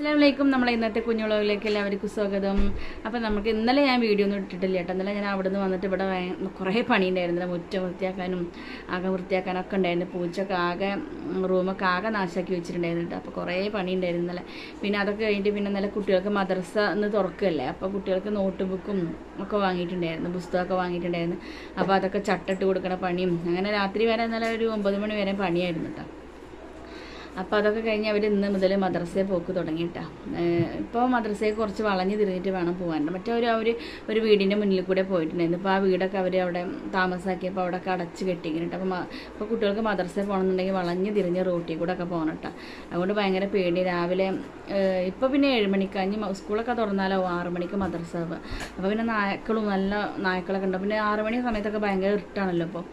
അസ്സലാമലൈക്കും. നമ്മളെ ഇന്നത്തെ കുഞ്ഞുളവിലേക്ക് എല്ലാവർക്കും സ്വാഗതം. അപ്പോൾ നമുക്ക് ഇന്നലെ ഞാൻ വീഡിയോ ഒന്നും ഇട്ടിട്ടില്ല കേട്ടോ. ഇന്നലെ ഞാൻ അവിടെ നിന്ന് വന്നിട്ട് ഇവിടെ കുറേ പണി ഉണ്ടായിരുന്നില്ല മുറ്റ വൃത്തിയാക്കാനും ആകെ വൃത്തിയാക്കാനും ഒക്കെ ഉണ്ടായിരുന്നു. പൂച്ചൊക്കെ ആകെ റൂമൊക്കെ ആകെ നാശാക്കി വെച്ചിട്ടുണ്ടായിരുന്നു അപ്പോൾ കുറേ പണി ഉണ്ടായിരുന്നു ഇന്നലെ. പിന്നെ അതൊക്കെ കഴിഞ്ഞിട്ട് പിന്നെ ഇന്നലെ കുട്ടികൾക്ക് മദ്രസ ഇന്ന് തുറക്കുകയല്ലേ. അപ്പോൾ കുട്ടികൾക്ക് നോട്ട് ബുക്കും ഒക്കെ വാങ്ങിയിട്ടുണ്ടായിരുന്നു. പുസ്തകമൊക്കെ വാങ്ങിയിട്ടുണ്ടായിരുന്നു. അപ്പോൾ അതൊക്കെ ചട്ടിട്ട് കൊടുക്കണ പണിയും അങ്ങനെ രാത്രി വരെ ഇന്നലെ ഒരു ഒമ്പത് മണി വരെ പണിയായിരുന്നു കേട്ടോ. അപ്പോൾ അതൊക്കെ കഴിഞ്ഞ് അവർ ഇന്ന് മുതൽ മദ്രസയിൽ പോക്ക് തുടങ്ങിയിട്ടാണ് ഇപ്പോൾ മദ്രസയെ കുറച്ച് വളഞ്ഞ് തിരിഞ്ഞിട്ട് വേണം പോകാൻ മറ്റേ ഒരു അവർ ഒരു വീടിന്റെ മുന്നിൽ കൂടെ പോയിട്ടുണ്ടായിരുന്നു. ഇപ്പോൾ ആ വീടൊക്കെ അവർ അവിടെ താമസാക്കിയപ്പോൾ അവിടെ ഒക്കെ അടച്ച് കെട്ടിക്കുന്നുണ്ട് അപ്പോൾ ഇപ്പോൾ കുട്ടികൾക്ക് മദ്രസയിൽ പോകണമെന്നുണ്ടെങ്കിൽ വളഞ്ഞ് തിരിഞ്ഞ് റോട്ടിൽ കൂടെ ഒക്കെ പോകണം കേട്ടോ അതുകൊണ്ട് ഭയങ്കര പേടി. രാവിലെ ഇപ്പോൾ പിന്നെ ഏഴ് മണിക്ക് അഞ്ഞ് സ്കൂളൊക്കെ തുറന്നാലോ ആറ് മണിക്ക് മദ്രസ അപ്പോൾ പിന്നെ നായ്ക്കളും നല്ല നായ്ക്കളൊക്കെ ഉണ്ട്. പിന്നെ ആറ് മണി സമയത്തൊക്കെ ഭയങ്കര ഇരുട്ടാണല്ലോ ഇപ്പോൾ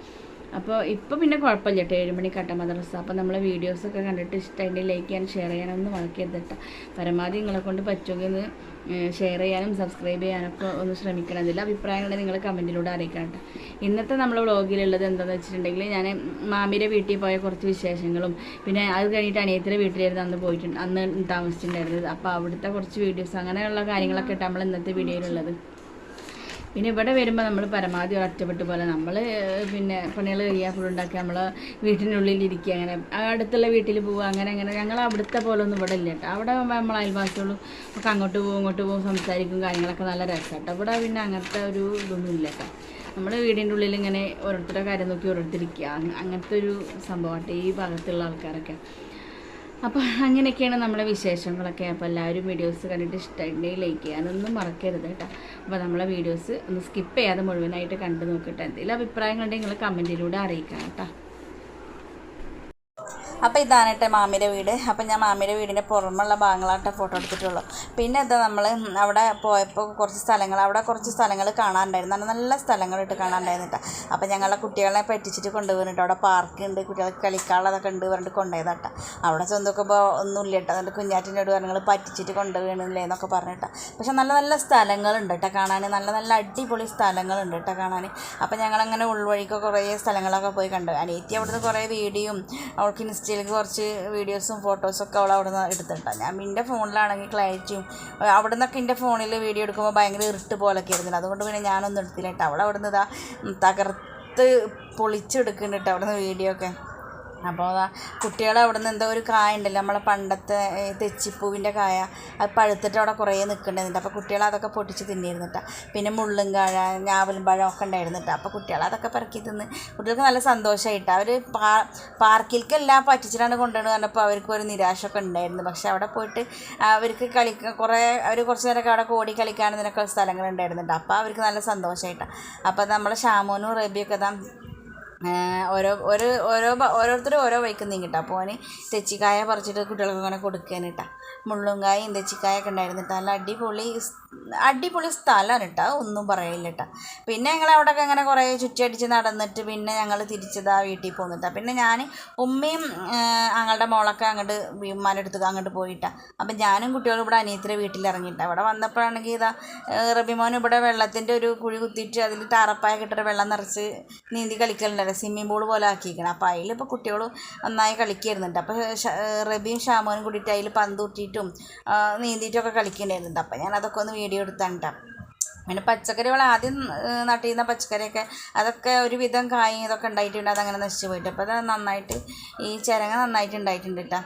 അപ്പോൾ ഇപ്പോൾ പിന്നെ കുഴപ്പമില്ല. കേട്ടോ ഏഴുമണി കട്ട മദ്രസ. അപ്പോൾ നമ്മളെ വീഡിയോസൊക്കെ കണ്ടിട്ട് ഇഷ്ടമായിട്ട് ലൈക്ക് ചെയ്യാൻ ഷെയർ ചെയ്യാനൊന്നും മറക്കരുത് കേട്ടോ പരമാവധി നിങ്ങളെ കൊണ്ട് പറ്റുമെങ്കിൽ ഒന്ന് ഷെയർ ചെയ്യാനും സബ്സ്ക്രൈബ് ചെയ്യാനൊക്കെ ഒന്ന് ശ്രമിക്കണം. അതിൽ അഭിപ്രായങ്ങൾ നിങ്ങൾ കമന്റിലൂടെ അറിയിക്കണം കേട്ടോ ഇന്നത്തെ നമ്മളെ വ്ളോഗിലുള്ളത് എന്താണെന്ന് വെച്ചിട്ടുണ്ടെങ്കിൽ ഞാൻ മാമിയുടെ വീട്ടിൽ പോയ കുറച്ച് വിശേഷങ്ങളും പിന്നെ അത് കഴിഞ്ഞിട്ട് അനിയത്തിന്റെ വീട്ടിലായിരുന്നു അന്ന് പോയിട്ടുണ്ട് അന്ന് താമസിച്ചിട്ടുണ്ടായിരുന്നത്. അപ്പോൾ അവിടുത്തെ കുറച്ച് വീഡിയോസ് അങ്ങനെയുള്ള കാര്യങ്ങളൊക്കെ നമ്മൾ ഇന്നത്തെ വീഡിയോയിലുള്ളത് പിന്നെ ഇവിടെ വരുമ്പോൾ നമ്മൾ പരമാവധി ഒറ്റപ്പെട്ട് പോലെ നമ്മൾ പിന്നെ പണികൾ കഴിയാൻ ഫുഡ് ഉണ്ടാക്കി നമ്മൾ വീട്ടിനുള്ളിൽ ഇരിക്കുക അങ്ങനെ. അടുത്തുള്ള വീട്ടിൽ പോവുക അങ്ങനെ അങ്ങനെ. ഞങ്ങൾ അവിടുത്തെ പോലെ ഒന്നും ഇവിടെ ഇല്ല കേട്ടോ. അവിടെ നമ്മൾ അയൽവാസികളും ഒക്കെ അങ്ങോട്ട് പോകും ഇങ്ങോട്ട് പോകും സംസാരിക്കും കാര്യങ്ങളൊക്കെ നല്ല രസമാണ് കേട്ടോ. ഇവിടെ പിന്നെ അങ്ങനത്തെ ഒരു ഇതൊന്നും ഇല്ല കേട്ടോ. നമ്മൾ വീടിന്റെ ഉള്ളിൽ ഇങ്ങനെ ഓരോരുത്തരുടെ കാര്യം നോക്കി ഓരോരുത്തരിക്കുക അങ്ങനത്തെ ഒരു സംഭവമാട്ടെ ഈ ഭാഗത്തുള്ള ആൾക്കാരൊക്കെ. അപ്പോൾ അങ്ങനെയൊക്കെയാണ് നമ്മളെ വിശേഷങ്ങളൊക്കെ. അപ്പോൾ എല്ലാവരും വീഡിയോസ് കണ്ടിട്ട് ഇഷ്ടമായിട്ടുണ്ടെങ്കിൽ ലൈക്ക് ചെയ്യാനൊന്നും മറക്കരുത് കേട്ടോ. അപ്പോൾ നമ്മളെ വീഡിയോസ് ഒന്ന് സ്കിപ്പ് ചെയ്യാതെ മുഴുവനായിട്ട് കണ്ടു നോക്കട്ടെ എന്തെങ്കിലും അഭിപ്രായങ്ങളുണ്ടെങ്കിൽ നിങ്ങൾ കമന്റിലൂടെ അറിയിക്കണം കേട്ടോ. അപ്പോൾ ഇതാണ് കേട്ടോ മാമിയുടെ വീട്. അപ്പോൾ ഞാൻ മാമിയുടെ വീടിന്റെ പുറമുള്ള ഭാഗങ്ങളായിട്ട് ഫോട്ടോ എടുത്തിട്ടുള്ളൂ പിന്നെ എന്താ നമ്മൾ അവിടെ പോയപ്പോൾ കുറച്ച് സ്ഥലങ്ങൾ അവിടെ കുറച്ച് സ്ഥലങ്ങൾ കാണാനുണ്ടായിരുന്നു. നല്ല നല്ല സ്ഥലങ്ങളിട്ട് കാണാനുണ്ടായിരുന്നു കേട്ടോ. അപ്പം ഞങ്ങളെ കുട്ടികളെ പറ്റിച്ചിട്ട് കൊണ്ടുപോകുന്നുണ്ട് അവിടെ പാർക്ക് ഉണ്ട് കുട്ടികൾക്ക് കളിക്കാനുള്ളതൊക്കെ ഉണ്ട് പറഞ്ഞിട്ട് കൊണ്ടുപോയതാട്ടോ അവിടെ ചെന്ന് നോക്കുമ്പോൾ ഒന്നുമില്ല കേട്ടോ. എന്നിട്ട് കുഞ്ഞാറ്റിനോട് പറഞ്ഞങ്ങൾ പറ്റിച്ചിട്ട് കൊണ്ടുപോകണില്ലേ എന്നൊക്കെ പറഞ്ഞിട്ടാ പക്ഷെ നല്ല നല്ല സ്ഥലങ്ങളുണ്ട് കേട്ടോ കാണാൻ. നല്ല നല്ല അടിപൊളി സ്ഥലങ്ങളുണ്ട് കേട്ടോ കാണാൻ. അപ്പം ഞങ്ങളങ്ങനെ ഉൾവഴിക്ക് കുറേ സ്ഥലങ്ങളൊക്കെ പോയി കണ്ടു. അനിയത്തി അവിടുന്ന് കുറേ വീഡിയോയും അവൾക്ക് ഇൻസ്റ്റയിലേക്ക് കുറച്ച് വീഡിയോസും ഫോട്ടോസൊക്കെ അവൾ അവിടെ നിന്ന് എടുത്തിട്ടാണ് ഞാൻ എന്റെ ഫോണിലാണെങ്കിൽ ക്ലാരിറ്റിയും അവിടെ നിന്നൊക്കെ എന്റെ ഫോണിൽ വീഡിയോ എടുക്കുമ്പോൾ ഭയങ്കര ഇരുട്ട് പോലൊക്കെ ആയിരുന്നില്ല. അതുകൊണ്ട് പിന്നെ ഞാനൊന്നും എടുത്തില്ല കേട്ടോ. അവൾ അവിടെ നിന്ന് ഇതാ തകർത്ത് പൊളിച്ചെടുക്കുന്നുണ്ട് കേട്ടോ അവിടെ നിന്ന് വീഡിയോ ഒക്കെ. അപ്പോൾ അതാ കുട്ടികൾ അവിടെ നിന്ന് എന്തോ ഒരു കായ ഉണ്ടല്ലോ നമ്മളെ പണ്ടത്തെ തെച്ചിപ്പൂവിന്റെ കായ. അത് പഴുത്തിട്ട് അവിടെ കുറേ നിൽക്കുന്നുണ്ടായിരുന്നു അപ്പോൾ കുട്ടികൾ അതൊക്കെ പൊട്ടിച്ച് തിന്നിരുന്നിട്ടാ പിന്നെ മുള്ളും കാഴ ഞാവലും പഴം ഒക്കെ ഉണ്ടായിരുന്നിട്ടാ അപ്പോൾ കുട്ടികൾ അതൊക്കെ പെറുക്കി തിന്ന് കുട്ടികൾക്ക് നല്ല സന്തോഷമായിട്ട് അവർ പാ പാർക്കിലേക്കെല്ലാം പറ്റിച്ചിട്ടാണ് കൊണ്ടുവന്നത് പറഞ്ഞപ്പോൾ അവർക്ക് ഒരു നിരാശയൊക്കെ ഉണ്ടായിരുന്നു. പക്ഷേ അവിടെ പോയിട്ട് അവർക്ക് കളിക്കാൻ കുറേ അവർ കുറച്ച് നേരമൊക്കെ അവിടെ ഓടി കളിക്കാനും ഇതിനൊക്കെ സ്ഥലങ്ങളുണ്ടായിരുന്നുണ്ട് അപ്പോൾ അവർക്ക് നല്ല സന്തോഷമായിട്ടാണ് അപ്പോൾ നമ്മളെ ഷാമോനും റബിയൊക്കെ താ ഓരോ ഒരു ഓരോ ഓരോരുത്തരും ഓരോ വഴിക്ക് നീങ്ങിട്ടാ. അപ്പോൾ അവന് തെച്ചിക്കായ പറിച്ചിട്ട് കുട്ടികൾക്ക് അങ്ങനെ കൊടുക്കാനിട്ടാ. മുള്ളുങ്കായും തെച്ചിക്കായൊക്കെ കേട്ടോ നല്ല അടിപൊളി അടിപൊളി സ്ഥലമാണ് കേട്ടോ ഒന്നും പറയില്ല കേട്ടോ പിന്നെ ഞങ്ങൾ അവിടെയൊക്കെ അങ്ങനെ കുറേ ചുറ്റടിച്ച് നടന്നിട്ട് പിന്നെ ഞങ്ങൾ തിരിച്ചതാ വീട്ടിൽ പോന്നിട്ടാ. പിന്നെ ഞാൻ ഉമ്മയും ഞങ്ങളുടെ മോളൊക്കെ അങ്ങോട്ട് ഉമ്മാന്റെ അടുത്ത് അങ്ങോട്ട് പോയിട്ടാ. അപ്പം ഞാനും കുട്ടികളും ഇവിടെ അനിയത്തിന്റെ വീട്ടിൽ ഇറങ്ങിയിട്ടാ അവിടെ വന്നപ്പോഴാണെങ്കിൽ ഇതാ റബിമോൻ ഇവിടെ വെള്ളത്തിന്റെ ഒരു കുഴി കുത്തിയിട്ട് അതിൽ ടാറപ്പായ കിട്ടിയ വെള്ളം നിറച്ച് നീന്തി കളിക്കലുണ്ടല്ലോ സ്വിമ്മിംഗ് പൂൾ പോലെ ആക്കിയിരിക്കണം. അപ്പോൾ അതിലിപ്പോൾ കുട്ടികൾ നന്നായി കളിക്കുന്നുണ്ട്. അപ്പോൾ റബിയും ഷാമോനും കൂടിയിട്ട് അതിൽ പന്ത് കൂട്ടിയിട്ടും നീന്തിയിട്ടൊക്കെ കളിക്കുന്നുണ്ടായിരുന്നുണ്ട് അപ്പോൾ ഞാൻ അതൊക്കെ ഒന്ന് വീഡിയോ എടുത്താണ് ട്ടോ. പിന്നെ പച്ചക്കറികൾ ആദ്യം നട്ടിരുന്ന പച്ചക്കറിയൊക്കെ അതൊക്കെ ഒരുവിധം കായും ഇതൊക്കെ ഉണ്ടായിട്ടുണ്ട്. അതങ്ങനെ നശിച്ചു പോയിട്ട്. അപ്പോൾ അത് നന്നായിട്ട് ഈ ചിരങ്ങ നന്നായിട്ട് ഉണ്ടായിട്ടുണ്ട് കേട്ടോ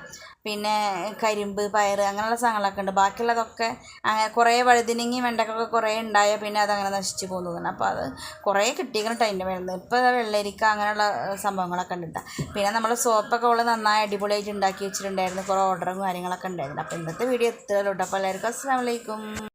പിന്നെ കരിമ്പ് പയർ അങ്ങനെയുള്ള സാധനങ്ങളൊക്കെ ഉണ്ട്. ബാക്കിയുള്ളതൊക്കെ അങ്ങനെ കുറേ വഴുതിനങ്ങി വെണ്ടക്കൊക്കെ കുറേ ഉണ്ടായാൽ പിന്നെ അതങ്ങനെ നശിച്ചു പോകുന്നതാണ് അപ്പോൾ അത് കുറേ കിട്ടിയിരിക്കണം ടൈമിന്റെ വരുന്നത് ഇപ്പോൾ വെള്ളരിക്ക അങ്ങനെയുള്ള സംഭവങ്ങളൊക്കെ ഉണ്ട് പിന്നെ നമ്മൾ സോപ്പൊക്കെ ഉള്ള നന്നായി അടിപൊളിയായിട്ട് ഉണ്ടാക്കി വെച്ചിട്ടുണ്ടായിരുന്നു. കുറേ ഓർഡറും കാര്യങ്ങളൊക്കെ ഉണ്ടായിരുന്നു. അപ്പോൾ ഇന്നത്തെ വീഡിയോ എത്തുകയുള്ളൂ അപ്പോൾ എല്ലാവർക്കും അസ്സാം വലൈക്കും